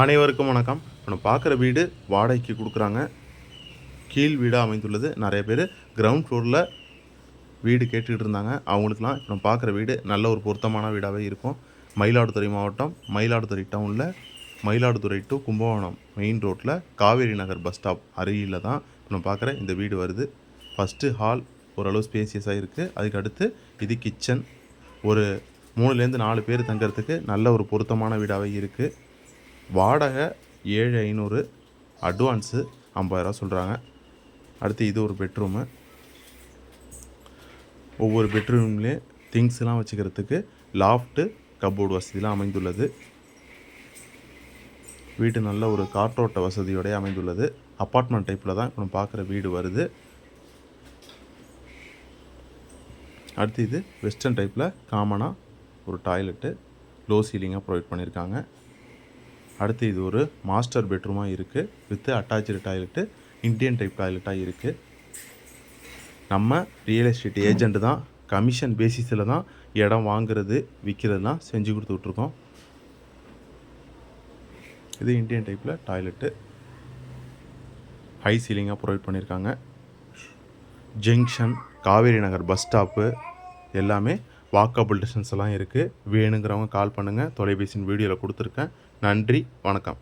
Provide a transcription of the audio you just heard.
அனைவருக்கும் வணக்கம். நம்ம பார்க்குற வீடு வாடகைக்கு கொடுக்குறாங்க. கீழ் வீடாக அமைந்துள்ளது. நிறைய பேர் கிரவுண்ட் ஃப்ளோரில் வீடு கேட்டுக்கிட்டு இருந்தாங்க. அவங்களுக்குலாம் இப்போ நம்ம பார்க்குற வீடு நல்ல ஒரு பொருத்தமான வீடாகவே இருக்கும். மயிலாடுதுறை மாவட்டம் மயிலாடுதுறை டவுனில் மயிலாடுதுறை டு கும்பகோணம் மெயின் ரோட்டில் காவேரி நகர் பஸ் ஸ்டாப் அருகில் தான் இப்போ நம்ம பார்க்குற இந்த வீடு வருது. ஃபஸ்ட்டு ஹால் ஓரளவு ஸ்பேசியஸாக இருக்குது அதுக்கு அடுத்து இது கிச்சன் ஒரு மூணுலேருந்து நாலு பேர் தங்கிறதுக்கு நல்ல ஒரு பொருத்தமான வீடாகவே இருக்குது வாடகை ஏழு ஐநூறு அட்வான்ஸு ஐம்பதாயிரரூவா சொல்கிறாங்க அடுத்து இது ஒரு பெட்ரூமு ஒவ்வொரு பெட்ரூம்லேயும் திங்ஸ்லாம் வச்சுக்கிறதுக்கு லாஃப்ட்டு கப்போர்டு வசதிலாம் அமைந்துள்ளது. வீடு நல்ல ஒரு காற்றோட்ட வசதியோடய அமைந்துள்ளது. அப்பார்ட்மெண்ட் டைப்பில் தான் இப்போ நம்ம பார்க்குற வீடு வருது. அடுத்து இது வெஸ்டர்ன் டைப்பில் காமனாக ஒரு டாய்லெட்டு லோ சீலிங்காக ப்ரொவைட் பண்ணியிருக்காங்க. அடுத்து இது ஒரு மாஸ்டர் பெட்ரூமாக இருக்குது with attach toilet Indian type டாய்லெட்டாக இருக்குது நம்ம ரியல் எஸ்டேட் ஏஜெண்ட் தான் கமிஷன் பேசிஸில் தான் இடம் வாங்குறது விற்கிறதுலாம் செஞ்சு கொடுத்துட்ருக்கோம் இது இந்தியன் டைப்பில் டாய்லெட்டு ஹை சீலிங்காக ப்ரொவைட் பண்ணியிருக்காங்க junction Kaveri Nagar bus stop எல்லாமே வாக்கபிள் டிஸ்டன்ஸ் எல்லாம் இருக்குது வேணுங்கிறவங்க கால் பண்ணுங்கள் தொலைபேசியின் வீடியோவில் கொடுத்துருக்கேன். நன்றி. வணக்கம்.